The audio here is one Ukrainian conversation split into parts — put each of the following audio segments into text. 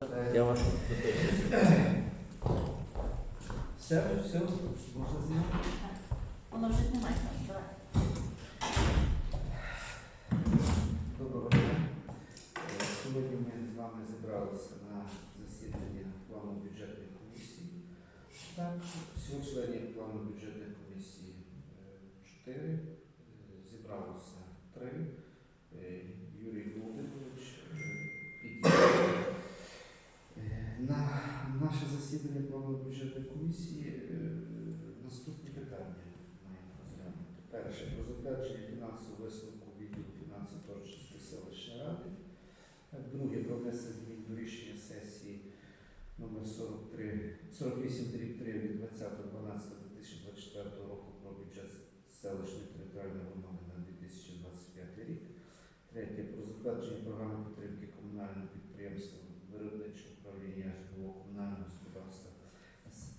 Я вас Все, все, можна знімати? Воно вже немає. Доброго дня. Сьогодні ми з вами зібралися на засідання плану бюджетної комісії. Так, всього членів плану бюджетної комісії е, 4, е, зібралося 3. Засідання бюджетної комісії е, наступні питання маємо розглянути. Перше, про затвердження фінансового висновку відділу фінансів Торчинської селищної ради. Друге, про внесення змін до рішення сесії номер 43, 48 3 від 20.12.2024 року про бюджет селищної територіальної громади на 2025 рік. Третє, про затвердження програми підтримки комунального підприємства виробничого управління житлового комунального господарства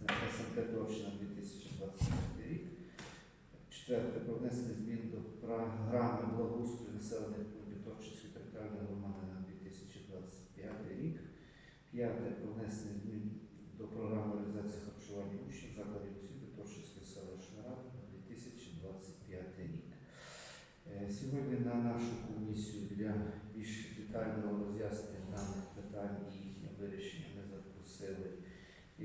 СМТ Торчина 2025 рік. Четверте, про внесення змін до програми благоустрою населених пунктів Товчинської територіальної громади на 2025 рік. П'яте, про внесення змін до програми організації харчування учнів закладів освіти Торчинської селищної ради на 2025 рік. Е, Сьогодні на нашу комісію для більш детального роз'яснення даних питань і їхнього вирішення ми запросили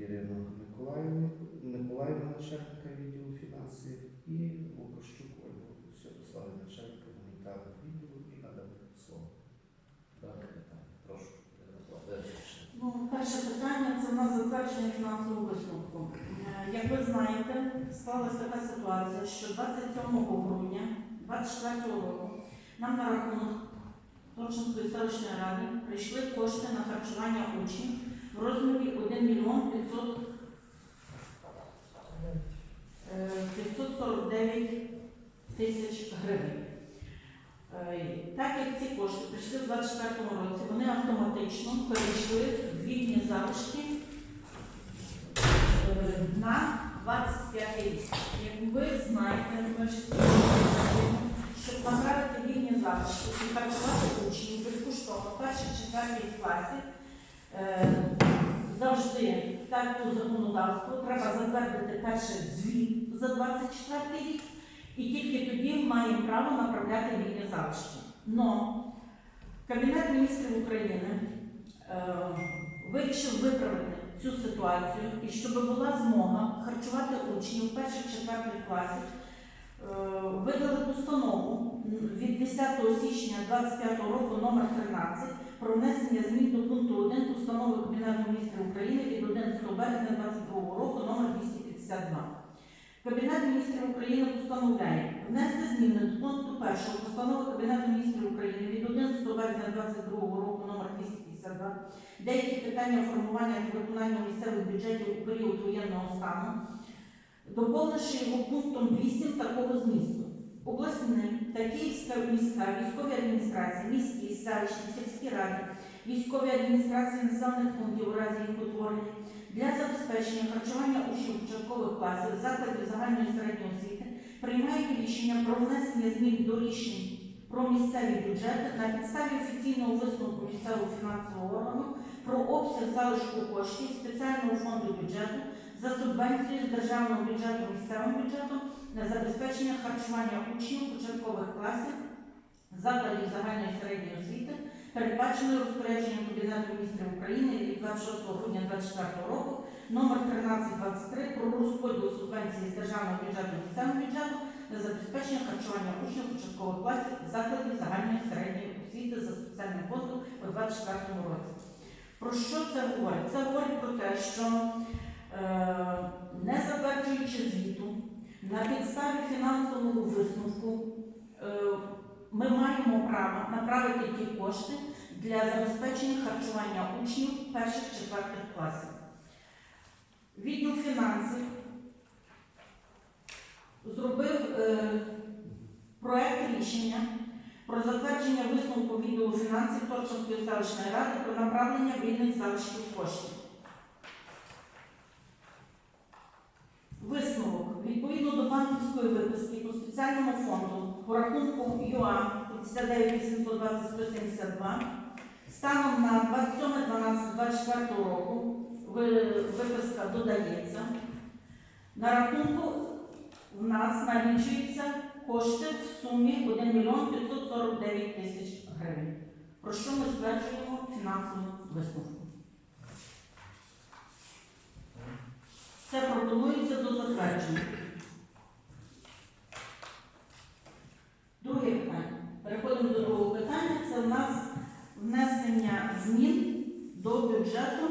Ірину Миколаївну, Миколаївну, начальника відділу фінансів, і Лукащук Ольгу Святославу, начальника гуманітарного відділу, і надати слово. Дане питання. Прошу, Ірина Миколаївна. Ну, перше питання це в нас затвердження фінансового висновку. Е, Як ви знаєте, склалася така ситуація, що 27 грудня 2024 року нам на рахунок Торчинської селищної ради прийшли кошти на харчування учнів в розмірі 1 мільйон 500 е, 549 тисяч гривень. Е, Так як ці кошти прийшли в 2024 році, вони автоматично перейшли в вільні залишки е, на 25 рік. Як ви знаєте, щоб набрати вільні залишки і харчувати учнів безкоштовно в першій четвертій класі, е, завжди так по законодавству треба затвердити перше звіт за 24 рік. І тільки тоді маємо право направляти вільні залишки. Но Кабінет міністрів України е, вирішив виправити цю ситуацію і щоб була змога харчувати учнів перших четвертих класів, е, видали постанову від 10 січня 2025 року номер 13 про внесення змін до пункту 1 постанови Кабінету міністрів України від 11 березня 2022 року номер 252. Кабінет міністрів України постановляє внести зміни до пункту 1 постанови Кабінету міністрів України від 11 березня 2022 року 252 деякі питання формування та виконання місцевих бюджетів у період воєнного стану, доповнивши його пунктом 8 такого змісту. Обласні та Київська міська військові адміністрації, міські, селищні, сільські ради, військові адміністрації населених пунктів у разі їх утворення для забезпечення харчування учнів початкових класів закладів загальної середньої освіти приймають рішення про внесення змін до рішень про місцеві бюджети на підставі офіційного висновку місцевого фінансового органу про обсяг залишку коштів спеціального фонду бюджету за субвенцією з державного бюджету місцевим бюджетом на забезпечення харчування учнів початкових класів закладів загальної середньої освіти передбаченою розпорядженням Кабінету міністрів України від 26 грудня 2024 року номер 1323 про розподіл субвенції з державного бюджету місцевого бюджету на забезпечення харчування учнів початкових класів закладів загальної середньої освіти за спеціальним фондом у 2024 році. Про що це говорить? Це говорить про те, що е, не затверджуючи звіту, на підставі фінансового висновку е, ми маємо право направити ті кошти для забезпечення харчування учнів перших четвертих класів. Відділ фінансів зробив е, проект рішення про затвердження висновку відділу фінансів Торчинської селищної ради про направлення вільних залишків коштів. Висновок відповідно до банківської виписки по спеціальному фонду по рахунку ЮА 59 820 172 станом на 27.12.24 24 року ви- виписка додається. На рахунку в нас налічуються кошти в сумі 1 мільйон 549 тисяч гривень. Про що ми стверджуємо фінансову висновку. Це пропонується до затвердження. Друге питання. Переходимо до другого питання. Це у нас внесення змін до бюджету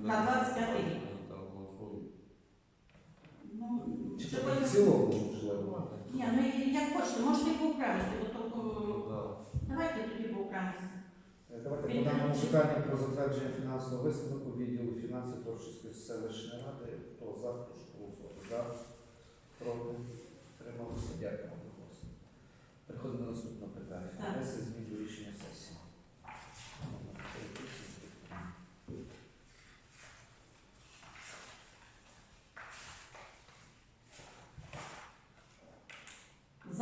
на 25 рік. Там голосуємо. То потім- в цілому можливо? Ні, ну як хочете, можете і по окремості, бо то, да. давайте тоді по окремості. Е, Давайте по даному питанню про затвердження фінансового висновку відділу фінансів Торчівської селищної ради. Хто за, прошу голосувати. За, проти, трималися. Дякую вам голосу. Переходимо до наступного питання. Так. Внесення змін до рішення сесії.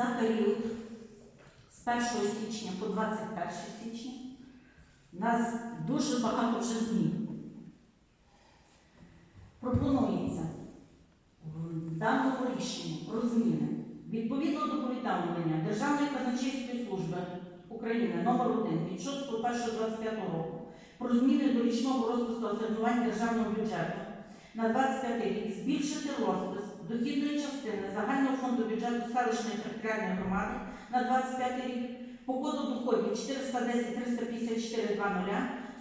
За період з 1 січня по 21 січня у нас дуже багато вже змін. Пропонується в даному рішенні про зміни відповідно до повідомлення Державної казначейської служби України номер 1 від 6.1.25 року про зміни до річного розпису асигнувань державного бюджету на 25 рік збільшити розпис дохідної частини загального фонду бюджету селищної територіальної громади на 25 рік по коду доходів 410 354 20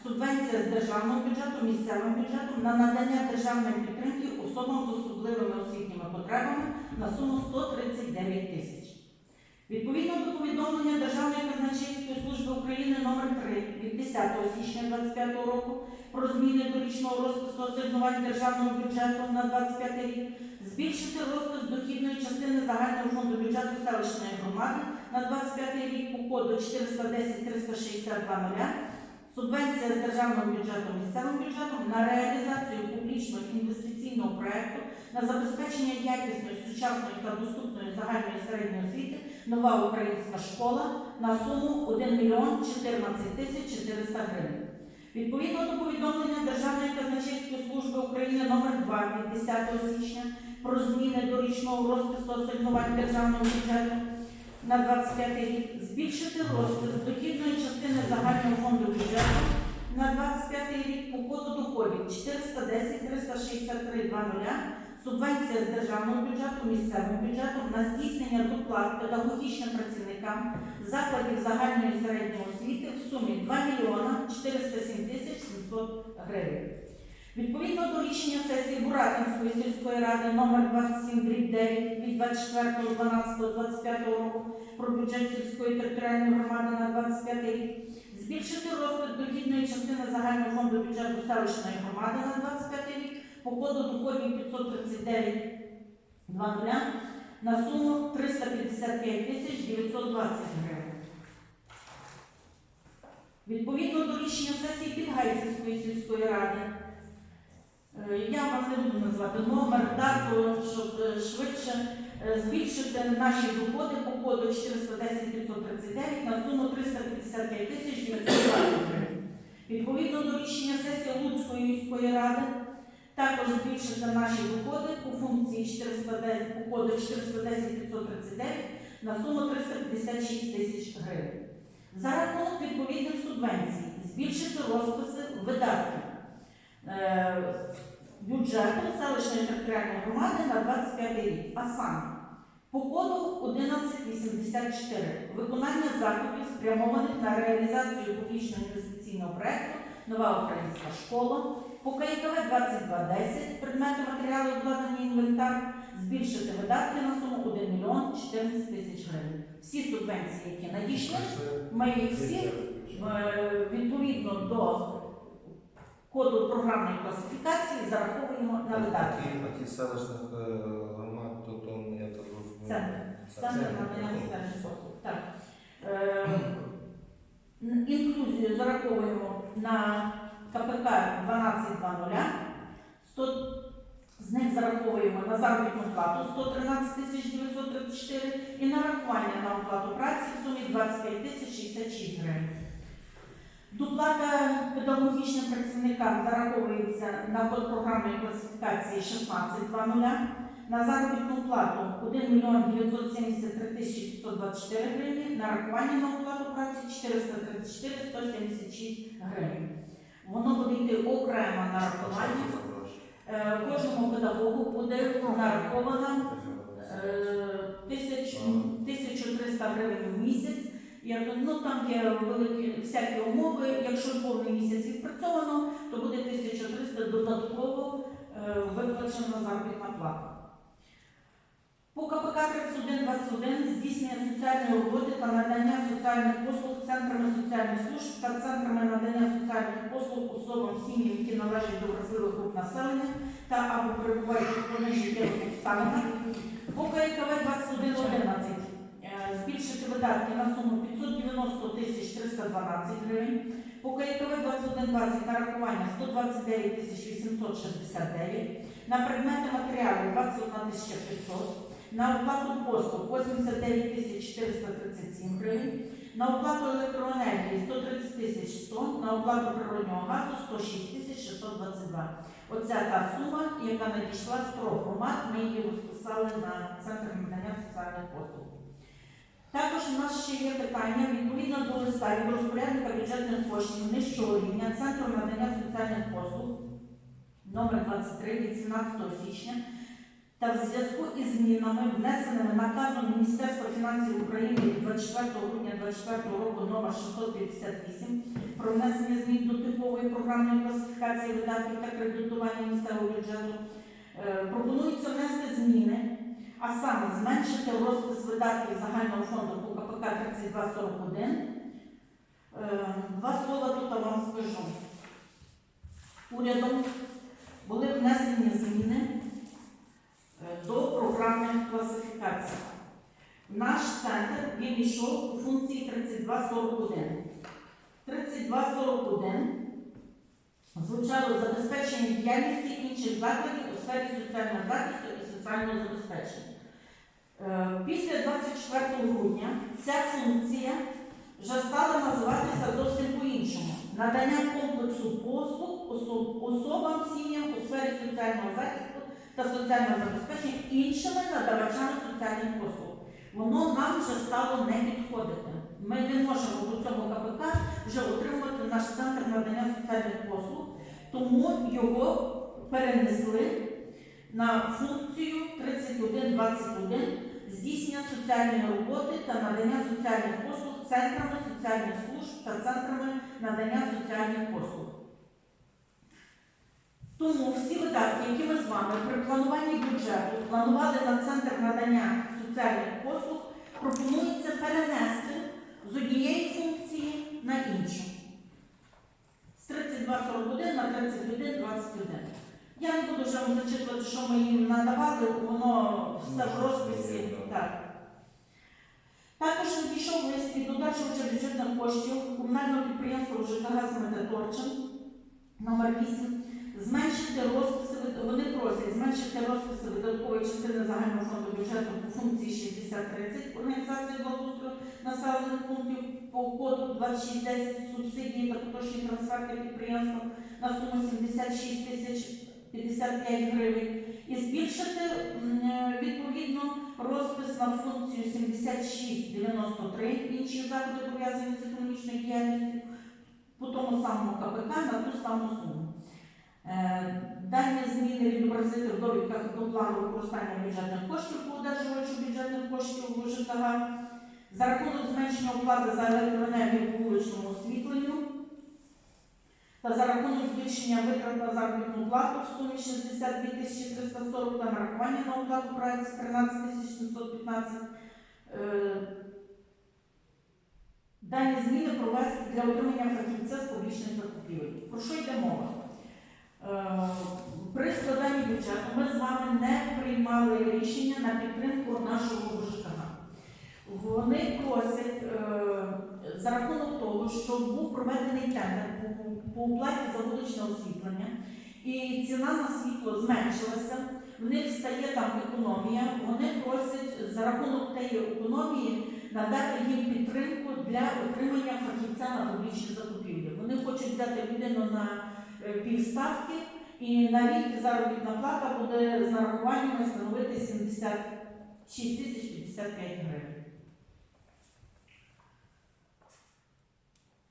субвенція з державного бюджету місцевим бюджетом на надання державної підтримки особам з особливими освітніми потребами на суму 139 тисяч. Відповідно до повідомлення Державної казначейської служби України номер 3 від 10 січня 2025 року про зміни до річного розпису асигнувань державного бюджету на 25 рік, частини загального фонду бюджету селищної громади на 25 рік по коду 410 362 субвенція з державного бюджету місцевим бюджетом на реалізацію публічного інвестиційного проекту на забезпечення якісної, сучасної та доступної загальної середньої освіти нова українська школа на суму 1 мільйон 14 тисяч 400 гривень. Відповідно до повідомлення Державної казначейської служби України номер 2 від 10 січня про зміни до річного розпису асигнувань державного бюджету на 25 рік, збільшити розпис дохідної частини загального фонду бюджету на 25 рік по коду доходів 410 363 20 субвенція з державного бюджету місцевим бюджетом на здійснення доплат педагогічним працівникам закладів загальної середньої освіти в сумі 2 мільйона 407 тисяч 700 гривень. Відповідно до рішення сесії Буратинської сільської ради номер 27 дріб 9 від 24.12.25 року про бюджет сільської територіальної громади на 25 рік, збільшити розпит дохідної частини загального фонду бюджету селищної громади на 25 рік по коду доходів 539 20 на суму 355 тисяч 920 гривень. Відповідно до рішення сесії Підгайцівської сільської ради, я вам не буду назвати номер, дату, щоб е, швидше е, збільшити наші доходи по коду 410 539 на суму 355 тисяч 920 гривень. Відповідно до рішення сесії Луцької міської ради, також збільшити наші доходи по функції 410, по коду 410 539 на суму 356 тисяч гривень. За рахунок відповідних субвенцій збільшити розписи видатків е, бюджету селищної територіальної громади на 25 рік, а саме по коду 1184 виконання заходів спрямованих на реалізацію публічного інвестиційного проекту Нова українська школа, по КІКВ 2210 предмети матеріали обладнання інвентар, збільшити видатки на суму 1 мільйон 14 тисяч гривень. Всі субвенції, які надійшли, ми їх всі е, відповідно до коду програмної класифікації зараховуємо на видатки. А ті- селищних е, громад, то то я так розумію. Центр. це- надання соціальних послуг. Так. Е, Інклюзію зараховуємо на КПК 12.00. 100 з них зараховуємо на заробітну плату 113 тисяч 934 і нарахування на оплату праці в сумі 25 тисяч 66 гривень. Доплата педагогічним працівникам зараховується на код програмної класифікації 16.00. На заробітну плату 1 мільйон 973 тисячі 524 гривні, нарахування на оплату праці 434 176 гривень. Воно буде йти окремо нарахування. Е, Кожному педагогу буде нараховано е, 1300 гривень в місяць. Я думаю, ну там є великі всякі умови. Якщо повний місяць відпрацьовано, то буде 1300 додатково е, виплачена заробітна плата. По КПК 3121 здійснення соціальної роботи та надання соціальних послуг центрами соціальних служб та центрами надання соціальних послуг особам сім'ям, які належать до вразливих груп населення та або перебувають складних життєвих обставинах. По ККВ 2111 е, збільшити видатки на суму 590 тисяч 312 гривень. По ККВ 2120 нарахування 129 тисяч 869. На предмети матеріалів 21 тисяча 500. На оплату послуг 89 тисяч 437 гривень. На оплату електроенергії 130 тисяч 100. На оплату природнього газу 106 тисяч 622. Оця та сума, яка надійшла з трьох громад, ми її розписали на центр надання соціальних послуг. Також у нас ще є питання відповідно до листа розпорядника бюджетних коштів нижчого рівня Центру надання соціальних послуг номер 23 від 17 січня та в зв'язку із змінами, внесеними наказом Міністерства фінансів України від 24 грудня 2024 року номер 658 про внесення змін до типової програмної класифікації видатків та кредитування місцевого бюджету, е, пропонується внести зміни, а саме зменшити розпис видатків загального фонду по КПК 3241. Е, Два слова тут вам скажу. Урядом були внесені зміни е, до програмних класифікацій. Наш центр він йшов у функції 3241. 3241 звучало забезпечення діяльності інших закладів у сфері соціального захисту соціального забезпечення. Е, Після 24 грудня ця функція вже стала називатися зовсім по-іншому. Надання комплексу послуг особам сім'ям у сфері соціального захисту та соціального забезпечення іншими надавачами соціальних послуг. Воно нам вже стало не підходити. Ми не можемо по цьому КПК вже отримувати наш центр надання соціальних послуг, тому його перенесли на функцію 3121 здійснення соціальної роботи та надання соціальних послуг центрами соціальних служб та центрами надання соціальних послуг. Тому всі видатки, які ми з вами при плануванні бюджету планували на центр надання соціальних послуг, пропонується перенести з однієї функції на іншу. З 3241 на 3121. Я не буду вже вам зачитувати, що ми їм надавали, воно все в розписі. Так. Також надійшов лист від додачувача бюджетних коштів комунального підприємства ЖКГ «Сметаторчин» номер 8 зменшити розписи, вони просять зменшити розписи видаткової частини загального фонду бюджету по функції 6030 організації благоустрою населених пунктів по коду 2610 субсидії та поточні трансферти підприємства на суму 76 тисяч 55 гривень і збільшити е, відповідно розпис на функцію 7693 інші заходи пов'язані з економічною діяльністю по тому самому КПК на ту саму суму. Е, Дані зміни відобразити в довідках до плану використання бюджетних коштів по одержувачу бюджетних коштів ЖКГ за рахунок зменшення оплати за електроенергію та за рахунок збільшення витрат на заробітну плату в сумі 62 тисячі 340 та нарахування на оплату праці 13 тисяч 715. Е, Дані зміни провести для отримання фахівця з публічних закупівель. Про що йде мова? Е, При складанні бюджету ми з вами не приймали рішення на підтримку нашого ЖКГ. Вони просять е, за рахунок того, що був проведений тендер по, оплаті за вуличне освітлення, і ціна на світло зменшилася, в них стає там економія. Вони просять за рахунок тієї економії надати їм підтримку для отримання фахівця на публічні закупівлі. Вони Вони хочуть взяти людину на е, півставки, і на рік заробітна плата буде з нарахуваннями становити 76 тисяч 55 гривень.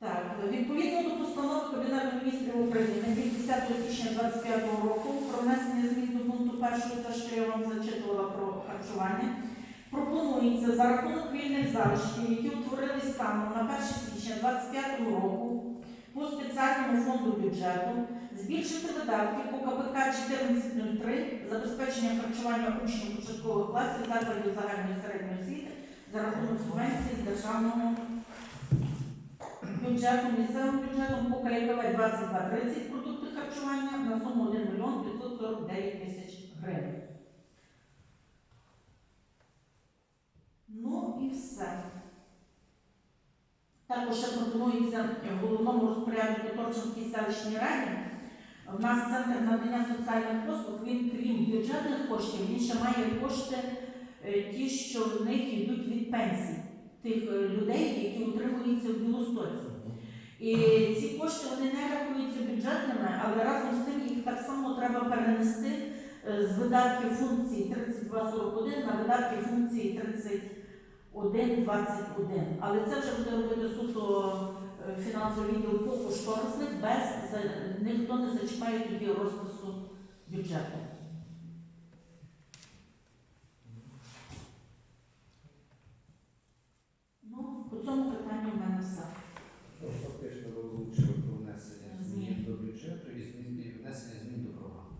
Так, відповідно до постанови Кабінету міністрів України від 10 січня 2025 року про внесення змін до пункту 1, те, що я вам зачитувала про харчування, пропонується за рахунок вільних залишків, які утворились станом на 1 січня 2025 року по спеціальному фонду бюджету, збільшити видатки по КПК 1403 забезпечення харчування учнів початкових класів закладів загальної середньої освіти за рахунок субвенції з державного бюджетом, місцевим бюджетом по КЛКВ 2230 продукти харчування на суму 1 мільйон 549 тисяч гривень. Ну і все. Також ще пропонується в головному розпорядку Торчинській селищній раді. У нас центр надання соціальних послуг, він крім бюджетних коштів, він ще має кошти е, ті, що в них йдуть від пенсій тих е, людей, які утримуються в Білостоці. І ці кошти вони не рахуються бюджетними, але разом з тим їх так само треба перенести е, з видатків функції 3241 на видатки функції 3121. Але це вже буде робити суто е, фінансовий відділ по кошторисних, без ніхто не зачіпає тоді розпису бюджету. Ну, по цьому питанню в мене все. Ну, Фактично ви озвучили про внесення змін Змін. до бюджету і змін і внесення змін до програми.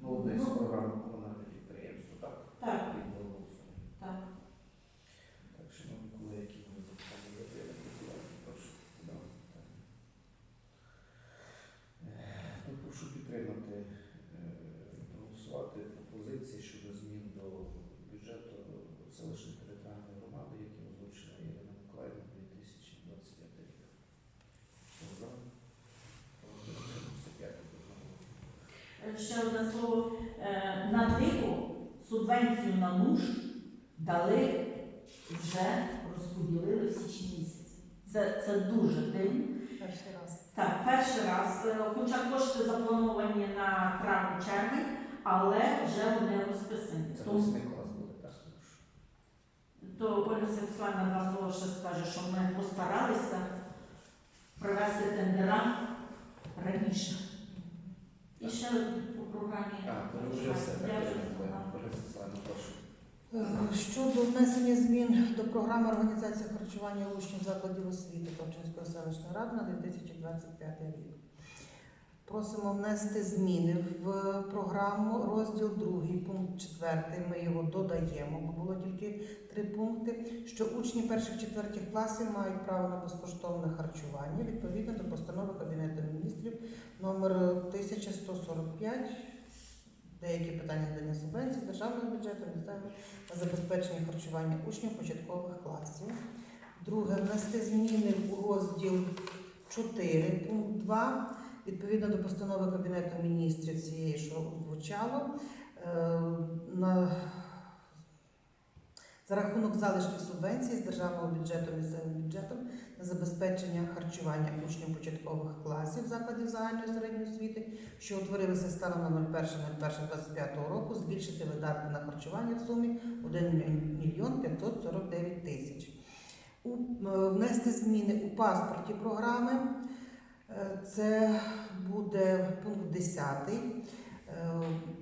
Ну, одне з Ну. програм комунальне підприємство, так? Так, Від Володимира. так. Так, шановні колеги, які ми запитання є, прошу подати питання. Е, ну, Прошу підтримати, е, проголосувати пропозиції щодо змін до бюджету селищної територіальної громади, які озвучила Ірина Миколаївна 2025 рік. Хто за? Проти? Утримався? Дякую. Одноголосно. Ще одне слово. Е, На диво субвенцію на нуж дали вже розподілили в січні місяці. Це, це дуже дивно. Перший раз. Так, перший раз, е, хоча кошти заплановані на травень-червень, але вже вони розписані. Це Тому восьмий клас буде, так? то Ольга Сексуальна два слова ще скаже, що ми постаралися провести тендера раніше. І ще по програмі. Так, то вже все. Я вже сказала. Миколаївна, прошу. Е, Щодо внесення змін до програми організації харчування учнів закладів освіти Торчинської селищної ради на 2025 рік. Просимо внести зміни в програму, розділ 2, пункт 4. Ми його додаємо, бо було тільки три пункти. Що учні перших четвертих класів мають право на безкоштовне харчування відповідно до постанови Кабінету міністрів номер 1145 деякі питання надання субвенцій з державного бюджету, на забезпечення харчування учнів початкових класів. Друге, внести зміни у розділ 4, пункт 2, відповідно до постанови Кабінету міністрів цієї, що звучало, е, на, за рахунок залишків субвенцій з державного бюджету місцевим бюджетом на забезпечення харчування учнів початкових класів закладів загальної середньої освіти що утворилися станом на 01.01.25 року, збільшити видатки на харчування в сумі 1 мільйон 549 тисяч. Е, Внести зміни у паспорті програми. Е, Це буде пункт 10. Е,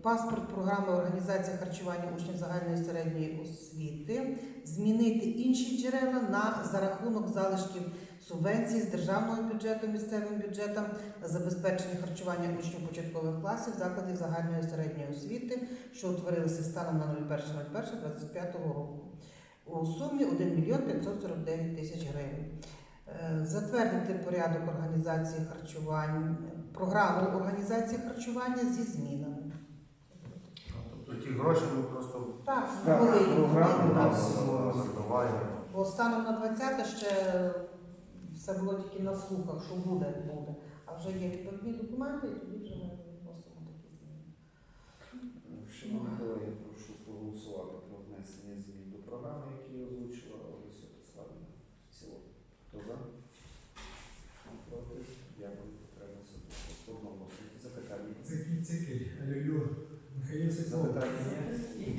Паспорт програми організація харчування учнів загальної середньої освіти. Змінити інші джерела на за рахунок залишків субвенцій з державного бюджету місцевим бюджетом забезпечення харчування учнів початкових класів закладів загальної середньої освіти, що утворилися станом на 01.01.25 року. У сумі 1 мільйон 549 тисяч гривень. Затвердити порядок організації харчування, програму організації харчування зі змінами. Тобто ті гроші ми просто Так, Так, були програму нас- закриваємо. Бо станом на 20 ще все було тільки на слухах, що буде, буде. А вже є відповідні документи, і тоді вже ми вносимо такі зміни. Шановні колеги, прошу проголосувати про внесення змін до програми, які озвучила Ольга Святославівна. В цілому. Хто за? Проти? Дякую. Кицикель, Алюлю, Михайло Сокол, Запитання є?